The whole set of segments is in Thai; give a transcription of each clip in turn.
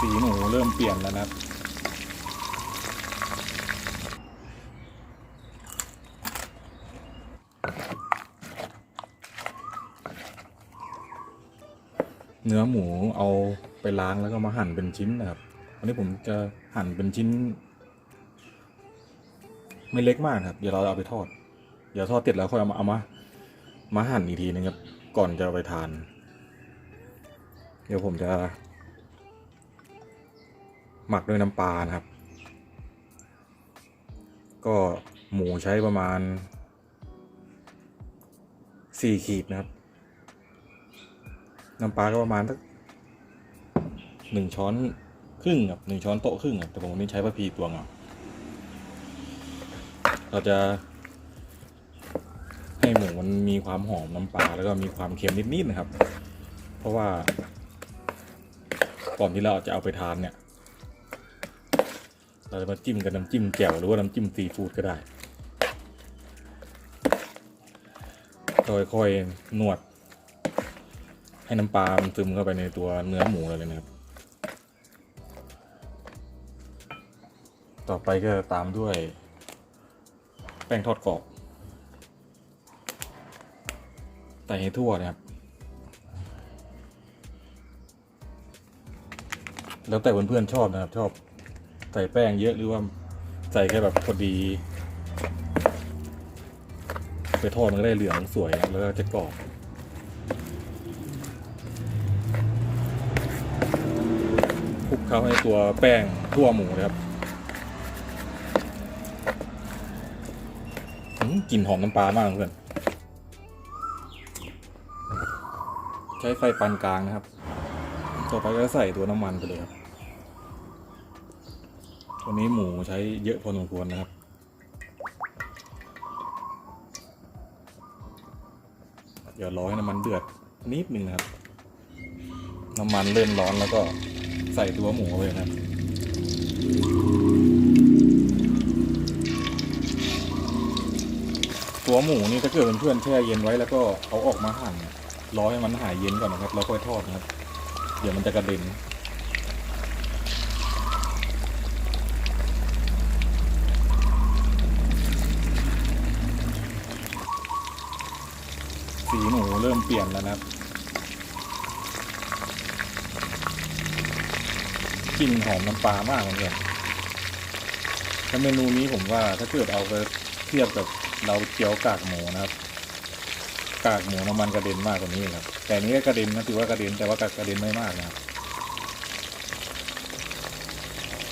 สีหนูเริ่มเปลี่ยนแล้วนะครับ เนื้อหมูเอาไปล้างแล้วก็มาหั่นเป็นชิ้นนะครับ วันนี้ผมจะหั่นเป็นชิ้น ไม่เล็กมากครับ เดี๋ยวเราเอาไปทอด เดี๋ยวทอดเสร็จแล้วค่อยเอามาเอามามาหั่นอีกทีนึงครับ ก่อนจะเอาไปทาน เดี๋ยวผมจะ หมักด้วยน้ำปลานะครับ ก็หมูใช้ประมาณสี่ขีดนะครับ น้ำปลาก็ประมาณสักหนึ่งช้อนครึ่งครับหนึ่งช้อนโต๊ะครึ่งครับแต่ผมวันนี้ใช้พระพีตวงเอาเราจะ ให้หมูมันมีความหอมน้ำปลาแล้วก็มีความเค็มนิดๆนะครับ เพราะว่าก่อนที่เราจะเอาไปทานเนี่ย เราจะมาจิ้มกับน้ำจิ้มแจ่วหรือว่าน้ำจิ้มซีฟู้ดก็ได้ ค่อยๆนวด ให้น้ำปลามันซึมเข้าไปในตัวเนื้อหมูเลยนะครับ ต่อไปก็ตามด้วย แป้งทอดกรอบใส่ให้ทั่วนะครับแล้วแต่เพื่อนๆชอบนะครับชอบ ส่แป้งเยอะหรือว่าใส่แค่แบบพอดี ไปทอดมันก็ได้เหลืองสวยแล้วก็จะกรอบคลุกเคล้าให้ตัวแป้งทั่วหมูนะครับกลิ่นหอมน้ำปลามากเพื่อนใช้ไฟปานกลางนะครับ ต่อไปก็ใส่ตัวน้ำมันไปเลยครับ วันนี้หมูใช้เยอะพอสมควรนะครับ เดี๋ยวรอให้น้ำมันเดือดนิดนึงนะครับ น้ำมันเริ่มร้อนแล้วก็ใส่ตัวหมูไปนะครับตัวหมูนี่ถ้าเกิดเพื่อนๆแช่เย็นไว้แล้วก็เอาออกมาหั่นรอให้มันหายเย็นก่อนนะครับแล้วค่อยทอดนะครับ เดี๋ยวมันจะกระเด็น สีหนูเริ่มเปลี่ยนแล้วนะครับกลิ่นหอมน้ำปลามากเหมือนกันถ้าเมนูนี้ผมว่าถ้าเกิดเอาไปเทียบกับเราเจียวกากหมูนะครับ กากหมูน้ำมันกระเด็นมากกว่านี้ครับ แต่นี้ก็กระเด็นนะถือว่ากระเด็นแต่ว่ากระเด็นไม่มากนะครับ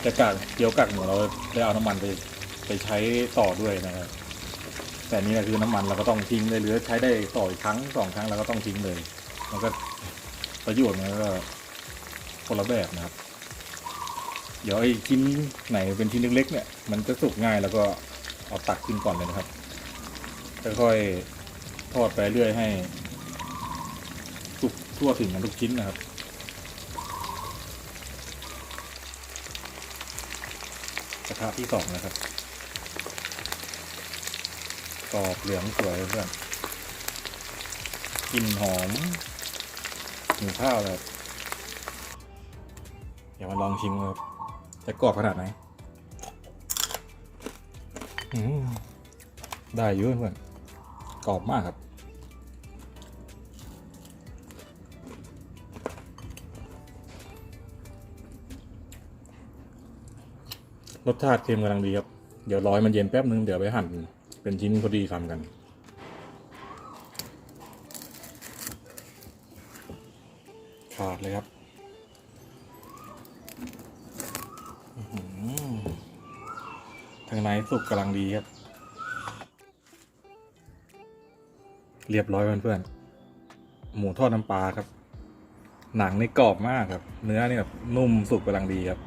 แต่กากเจียวกากหมูเราได้เอาน้ำมันไปไปใช้ต่อด้วยนะครับ แต่นี่คือน้ำมันเราก็ต้องทิ้งเลยหรือใช้ได้ต่ออีกครั้งสองครั้งเราก็ต้องทิ้งเลย มันก็ประโยชน์มันก็คนละแบบนะครับ เดี๋ยวไอ้ชิ้นไหนเป็นชิ้นเล็กๆเนี่ย มันจะสุกง่ายแล้วก็เอาตักขึ้นก่อนเลยนะครับค่อยๆทอดไปเรื่อยให้สุกทั่วถึงกันทุกชิ้นนะครับกระทะที่สองนะครับ กรอบเหลืองสวยเพื่อนกลิ่นหอมหมูข้าวเลยครับเดี๋ยวมาลองชิมครับจะกรอบขนาดไหนได้เยอะเพื่อนกรอบมากครับรสชาติเค็มกำลังดีครับ เดี๋ยวรอให้มันเย็นแป๊บนึง เดี๋ยวไปหั่น เป็นชิ้นพอดีคำกัน ขาดเลยครับทางในสุกกำลังดีครับ เรียบร้อยเพื่อนๆหมูทอดน้ำปลาครับ หนังนี่กรอบมากครับ เนื้อนี่แบบนุ่มสุกกำลังดีครับ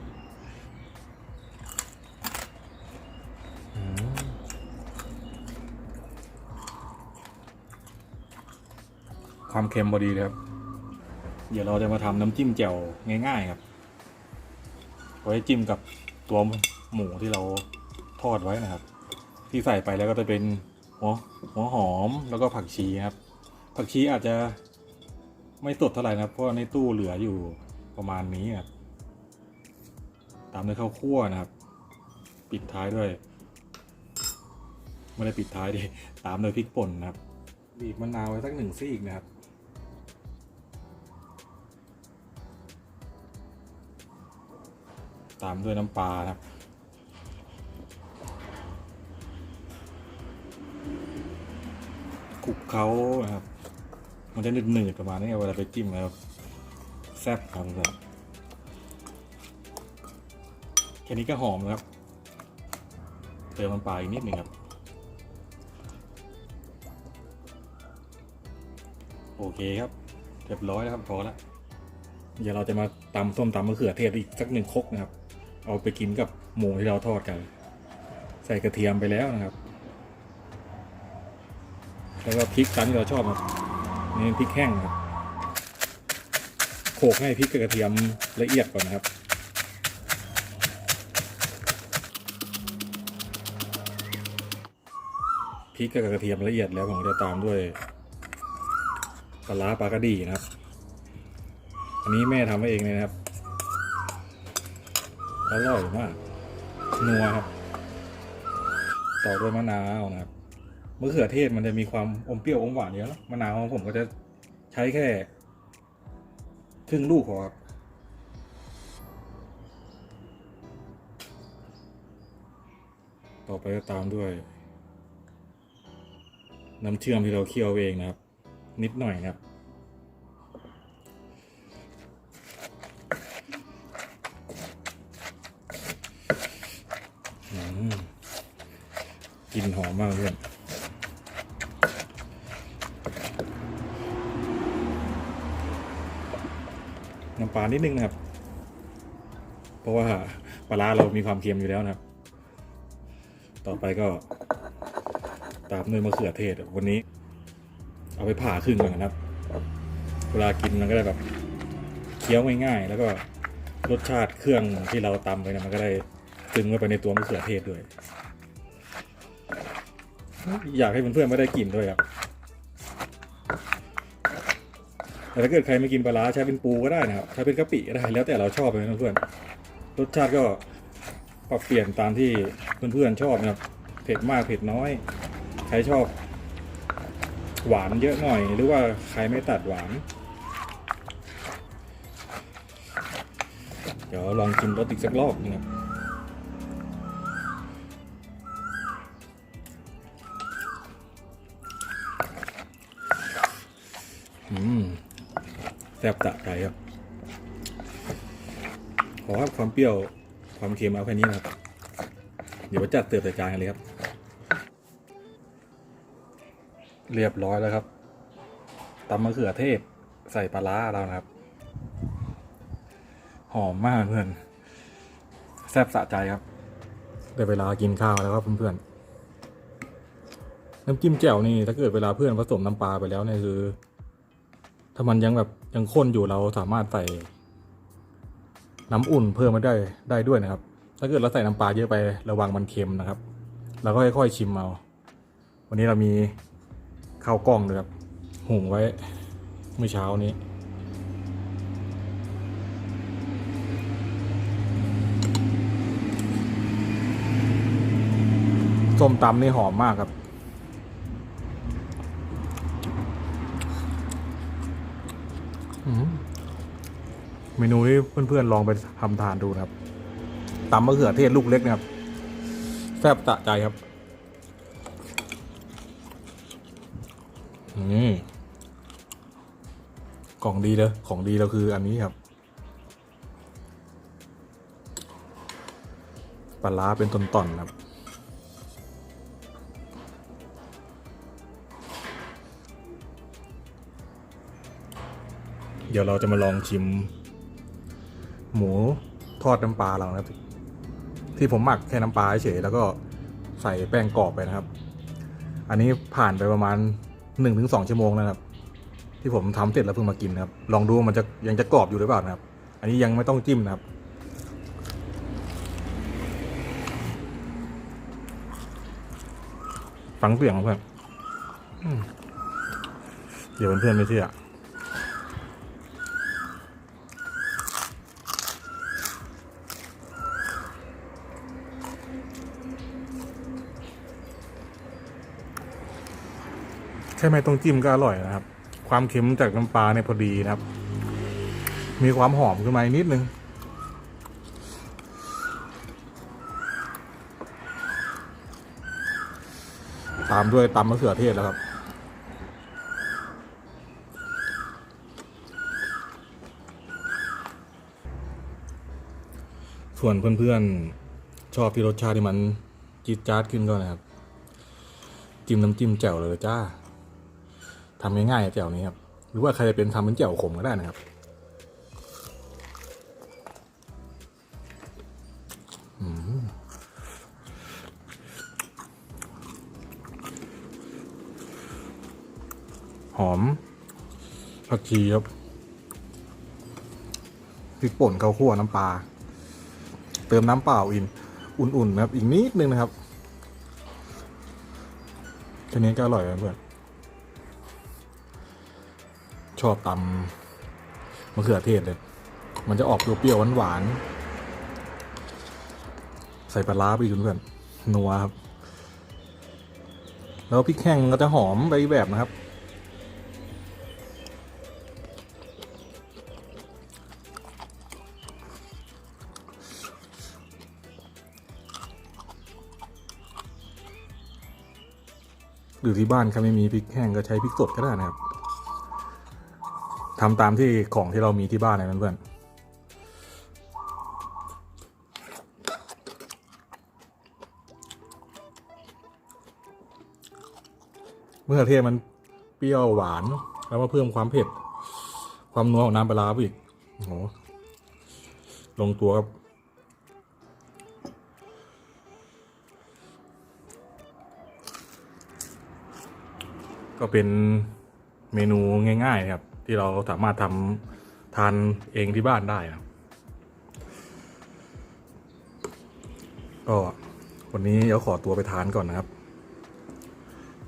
ความเค็มพอดีเลยครับ เดี๋ยวเราจะมาทำน้ำจิ้มแจ่วง่าย ๆ ครับ ไว้จิ้มกับตัวหมูที่เราทอดไว้นะครับ ที่ใส่ไปแล้วก็จะเป็นหัวหัวหอมแล้วก็ผักชีครับ ผักชีอาจจะไม่สดเท่าไหร่นะครับ เพราะในตู้เหลืออยู่ประมาณนี้ครับ ตามด้วยข้าวคั่วนะครับ ปิดท้ายด้วยไม่ได้ปิดท้ายดิตามด้วยพริกป่นนะครับบีบมะนาวไว้สักหนึ่งซีกนะครับ ตามด้วยน้ำปลาครับ คลุกเขานะครับ มันจะหนืดๆประมาณนี้เวลาไปจิ้มแล้วแซ่บครับแบบแค่นี้ก็หอมแล้วครับ เติมน้ำปลาอีกนิดหนึ่งครับ โอเคครับ เรียบร้อยแล้วครับพอแล้วเดี๋ยวเราจะมาตำส้มตำมะเขือเทศอีกสักหนึ่งครกนะครับ เอาไปกินกับหมูที่เราทอดกัน ใส่กระเทียมไปแล้วนะครับ แล้วก็พริกตามที่เราชอบครับนี่พริกแห้งครับโขลกให้พริกกับกระเทียมละเอียดก่อนนะครับพริกกับกระเทียมละเอียดแล้วผมจะตามด้วยปลาร้าปลากระดีนะครับ อันนี้แม่ทำไว้เองเลยนะครับ อร่อยมากนัวครับ ต่อด้วยมะนาวนะครับมะเขือเทศมันจะมีความอมเปรี้ยวอมหวานเยอะเนอะมะนาวของผมก็จะใช้แค่ครึ่งลูกพอครับต่อไปก็ตามด้วย น้ำเชื่อมที่เราเคี่ยวเองนะครับ นิดหน่อยนะครับ อืมกลิ่นหอมมากเพื่อน นิดนึงนะครับ เพราะว่าปลาร้าเรามีความเค็มอยู่แล้วนะครับ ต่อไปก็ ตามด้วยมะเขือเทศวันนี้ เอาไปผ่าครึ่งก่อนนะครับ เวลากินมันก็ได้แบบเคี้ยวง่ายๆแล้วก็รสชาติเครื่องที่เราตำไปนะมันก็ได้ซึมเข้าไปในตัวมะเขือเทศด้วย อยากให้เพื่อนๆไม่ได้กลิ่นด้วยครับ แต่ถ้าเกิดใครไม่กินปลาร้าใช้เป็นปูก็ได้นะครับใช้เป็นกะปิก็ได้แล้วแต่เราชอบเลยนะเพื่อนรสชาติก็ปรับเปลี่ยนตามที่เพื่อนๆชอบนะครับเผ็ดมากเผ็ดน้อย ใครชอบ หวานเยอะหน่อย หรือว่าใครไม่ตัดหวาน เดี๋ยวลองชิมรสอีกสักรอบนึงครับอืม ซ่บตะใจครับ ขอครับความเปรี้ยวความเค็มเอาแค่นี้นะครับ เดี๋ยวจัดเติมใส่จานกันเลยครับ เรียบร้อยแล้วครับตำมะเขือเทศใส่ปลาร้าเรานะครับ หอมมากเพื่อนแซ่บสะใจครับได้เวลากินข้าวแล้วครับเพื่อนๆน้ำจิ้มแจ่วนี่ถ้าเกิดเวลาเพื่อนผสมน้ำปลาไปแล้วเนี่ยคือ ถ้ามันยังแบบ ยังข้นอยู่เราสามารถใส่น้ำอุ่นเพิ่มมาได้ได้ด้วยนะครับ ถ้าเกิดเราใส่น้ำปลาเยอะไประวังมันเค็มนะครับ เราก็ค่อยๆชิมเอา วันนี้เรามีข้าวกล้องด้วยครับหุงไว้เมื่อเช้านี้ส้มตำนี่หอมมากครับ เมนูนี้เพื่อนๆลองไปทำทานดูนะครับตำมะเขือเทศลูกเล็กนะครับแซ่บตะใจครับนี่ของดีเลยของดีเราคืออันนี้ครับปลาร้าเป็นตอนๆครับเดี๋ยวเราจะมาลองชิม หมูทอดน้ำปลาเรานะครับที่ผมหมักแค่น้ำปลาเฉยแล้วก็ใส่แป้งกรอบไปนะครับ อันนี้ผ่านไปประมาณหนึ่งถึงสองชั่วโมงแล้วนะครับ ที่ผมทำเสร็จแล้วเพิ่งมากินนะครับ ลองดูมันจะยังจะกรอบอยู่หรือเปล่านะครับ อันนี้ยังไม่ต้องจิ้มนะครับ ฟังเสียงเพื่อนเดี๋ยวเพื่อนๆไม่เชื่อ ค่ไม่ต้องจิ้มก็อร่อยนะครับ ความเค็มจากน้ำปลาเนี่ยพอดีนะครับ มีความหอมขึ้นมานิดนึงตามด้วยตำมะเขือเทศแล้วครับ ส่วนเพื่อนๆ ชอบที่รสชาติที่มันจี๊ดจ๊าดขึ้นก็นะครับ จิ้มน้ำจิ้มแจ่วเลยจ้า ทำง่ายๆแจ่วนี้ครับหรือว่าใครจะเป็นทำเป็นแจ่วขมก็ได้นะครับหอมผักชีครับพริกป่นข้าวคั่วน้ำปลาเติมน้ำเปล่าอินอุ่นๆนะครับอีกนิดนึงนะครับแค่นี้ก็อร่อยแล้วเพื่อน ชอบตำมะเขือเทศเลยมันจะออกเปรี้ยวๆหวานๆใส่ปลาร้าไปอีกเพื่อนนัวครับ แล้วพริกแห้งก็จะหอมไปแบบนะครับ หรือที่บ้านใครไม่มีพริกแห้งก็ใช้พริกสดก็ได้นะครับ ทำตามที่ของที่เรามีที่บ้านนะเพื่อนเมื่อเทศมันเปรี้ยวหวาน แล้วมาเพิ่มความเผ็ด ความนัวของน้ำปลาไปอีกโอ้โหลงตัวครับก็เป็นเมนูง่าย ๆ ครับ ที่เราสามารถทำทานเองที่บ้านได้ครับก็วันนี้เดี๋ยวขอตัวไปทานก่อนนะครับ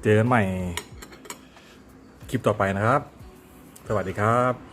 เจอกันใหม่คลิปต่อไปนะครับ สวัสดีครับ